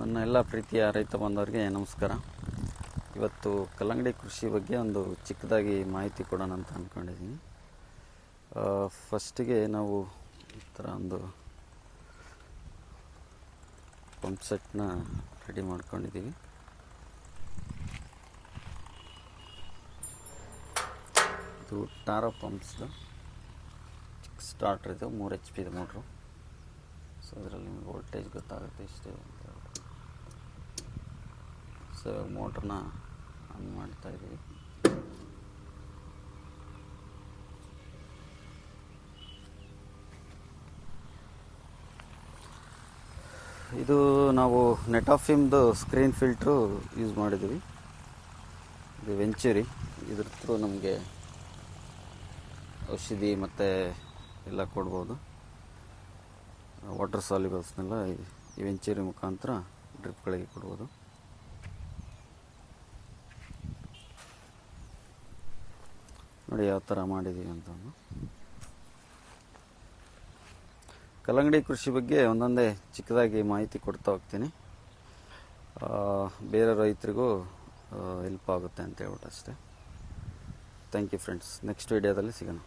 ನನ್ನ ಎಲ್ಲ ಪ್ರೀತಿಯ ರೈತ ಬಾಂಧವರಿಗೆ ನಮಸ್ಕಾರ. ಇವತ್ತು ಕಲ್ಲಂಗಡಿ ಕೃಷಿ ಬಗ್ಗೆ ಒಂದು ಚಿಕ್ಕದಾಗಿ ಮಾಹಿತಿ ಕೊಡೋಣ ಅಂತ ಅಂದ್ಕೊಂಡಿದ್ದೀನಿ ಫಸ್ಟಿಗೆ ನಾವು ಈ ಥರ ಒಂದು ಪಂಪ್ ಸೆಟ್ನ ರೆಡಿ ಮಾಡ್ಕೊಂಡಿದ್ದೀವಿ. ಇದು ಟಾರೋ ಪಂಪ್ಸ್ದು ಸ್ಟಾರ್ಟ್ರ್ ಇದು ಮೂರು ಎಚ್ ಪಿದು ಮೋಟ್ರು ಸೊ ಅದರಲ್ಲಿ ನಿಮಗೆ ವೋಲ್ಟೇಜ್ ಗೊತ್ತಾಗುತ್ತೆ ಇಷ್ಟೇ. ಸೊ ಮೋಟ್ರನ್ನ ಆನ್ ಮಾಡ್ತಾ ಇದ್ದೀವಿ. ಇದು ನಾವು ನೆಟಾಫಿಮ್ದು ಸ್ಕ್ರೀನ್ ಫಿಲ್ಟ್ರು ಯೂಸ್ ಮಾಡಿದ್ದೀವಿ. ಇದು ವೆಂಚುರಿ ಇದ್ರ ಥ್ರೂ ನಮಗೆ ಔಷಧಿ ಮತ್ತು ಎಲ್ಲ ಕೊಡ್ಬೋದು. ವಾಟರ್ ಸಾಲಿಬಲ್ಸ್ನೆಲ್ಲ ಈ ವೆಂಚುರಿ ಮುಖಾಂತರ ಡ್ರಿಪ್ಗಳಿಗೆ ಕೊಡ್ಬೋದು. ನೋಡಿ ಯಾವ ಥರ ಮಾಡಿದ್ದೀವಿ ಅಂತಂದು ಕಲ್ಲಂಗಡಿ ಕೃಷಿ ಬಗ್ಗೆ ಒಂದೊಂದೇ ಚಿಕ್ಕದಾಗಿ ಮಾಹಿತಿ ಕೊಡ್ತಾ ಹೋಗ್ತೀನಿ. ಬೇರೆ ರೈತರಿಗೂ ಹೆಲ್ಪ್ ಆಗುತ್ತೆ ಅಂತ ಹೇಳ್ಬಿಟ್ಟು ಅಷ್ಟೇ. ಥ್ಯಾಂಕ್ ಯು ಫ್ರೆಂಡ್ಸ್ ನೆಕ್ಸ್ಟ್ ವೀಡಿಯೋದಲ್ಲಿ ಸಿಗೋಣ.